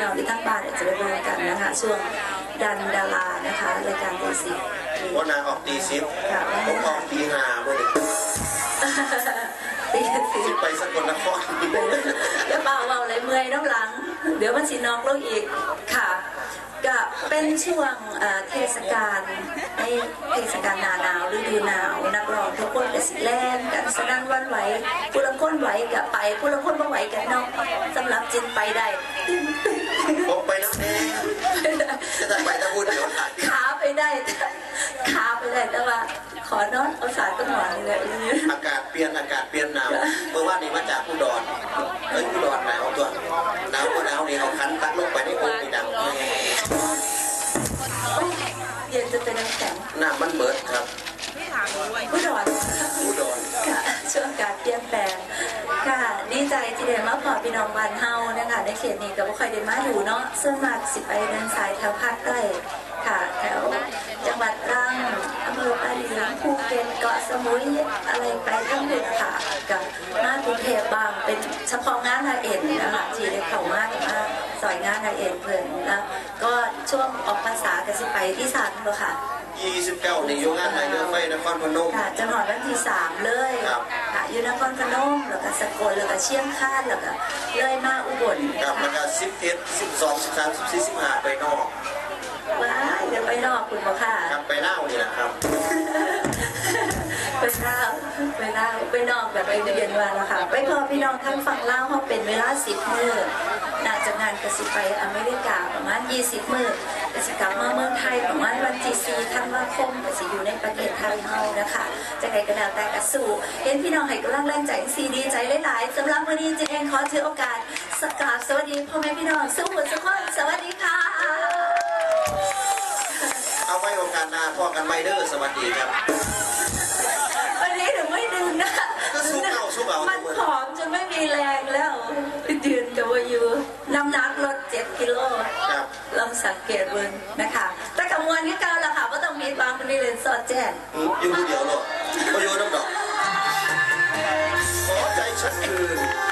น้องที่ทั้งบ้านเนี่ยจะไปเบิ่งกันนะคะ ช่วงดันดารานะคะ รายการตีสิบว่านางออกตีซิปค่ะผมออกตีหาเมื่อนี้ตีสิบซิปไปสกลนครอย่าเบาเบาเลยเมื่อยน้ำหลัง เดี๋ยวมันสิน็อกลงอีกค่ะก็ เป็นช่วงเทศกาลในเทศกาลหนาหนาวฤดูหนาว นักร้องทุกคนก็สิแล่นกันสนั่นวันไหวผู้ละคนไหวกับไปผู้ละคนบ่ไหวกันเนาะสำหรับจินไปได้ผมไปน้ำแดงจะได้ไปตะพูดเดี๋ยวถ่ขาไปได้ขาไปได้แต่ว่าขอนอนเอาสายต้นหวานเลยอากาศเปลี่ยนอากาศเปลี่ยนหนาวเมื่อวานนี้มาจากอุดร แข็งน้ำมันเบิดครับผู้ดอนอุดรค่ะช่วงการเปลี่ยนแปลงค่ะ ดีใจที่ได้มาพอพี่น้องบ้านเฮานะคะในเขตนี้ก็บ่ค่อยได้มาอยู่เนาะส่วนมากสิไปเดินสายแถวภาคใต้ค่ะ แถวจังหวัดตรังอำเภอปารีสภูเก็ตเกาะสมุยอะไรไปทั้งหมดค่ะกับมากรุงเทพบางเป็นเฉพาะงานนาเอ็นนะคะที่ได้เข้ามาแต่ว่าซอยงานนาเอ็นเพิ่นแล้วก็ช่วงออกพรรษาก็สิไปที่ศาลบ่ค่ะ 29ในโยงงานนายเรือไฟนครพนม ค่ะจนหอดวันที่สามเลยครับ ค่ะอยู่นครพนมแล้วก็สกลแล้วก็เชียงคานแล้วก็เลยมาอุบลครับแล้วก็11 12 13 14 15ไปนอกว้ายเดี๋ยวไปนอกคุณบอกค่ะ ครับไปเล่าวนี่แหละครับ ไปเล่าไปเล่าไปนอกแบบไปเรียนมาแล้วค่ะ ไปพอพี่น้องทั้งฝั่งเล่าวเขาเป็นเวลาสิบมือน่าจะงานกสิไปอเมริกาประมาณ20มือ ก็จะกลับมาเมืองไทยประมาณวันที่สี่ธันวาคมก็จะอยู่ในประเทศไทยเฮานะคะจะใครก็แล้วแต่กระสู่เห็นพี่น้องให้กำลังแรงใจซีดีใจหลายๆสำหรับวันนี้เจเองขอถือโอกาสสกราบสวัสดีพ่อแม่พี่น้องสู้หมดสุกคนสวัสดีค่ะ เอาไว้โอกาสหน้าพ่อกันไม่เด้อสวัสดีครับ วันนี้หนูไม่ดื่มนะ ก็สู้เอาสู้เอา มันผอมจนไม่มีแรงแล้วยืนกับว่าอยู่น้ำหนักลดเจ็ดกิโล ครับ ลองสังเกตเบิ่งนะคะ แต่กับมวลที่เก่าละค่ะว่า ต้องมีบางคนที่เรียนสอดแจ้งอยู่ผู้เดียวหรอกก็โยนน้ำดอกขอใจฉันคืน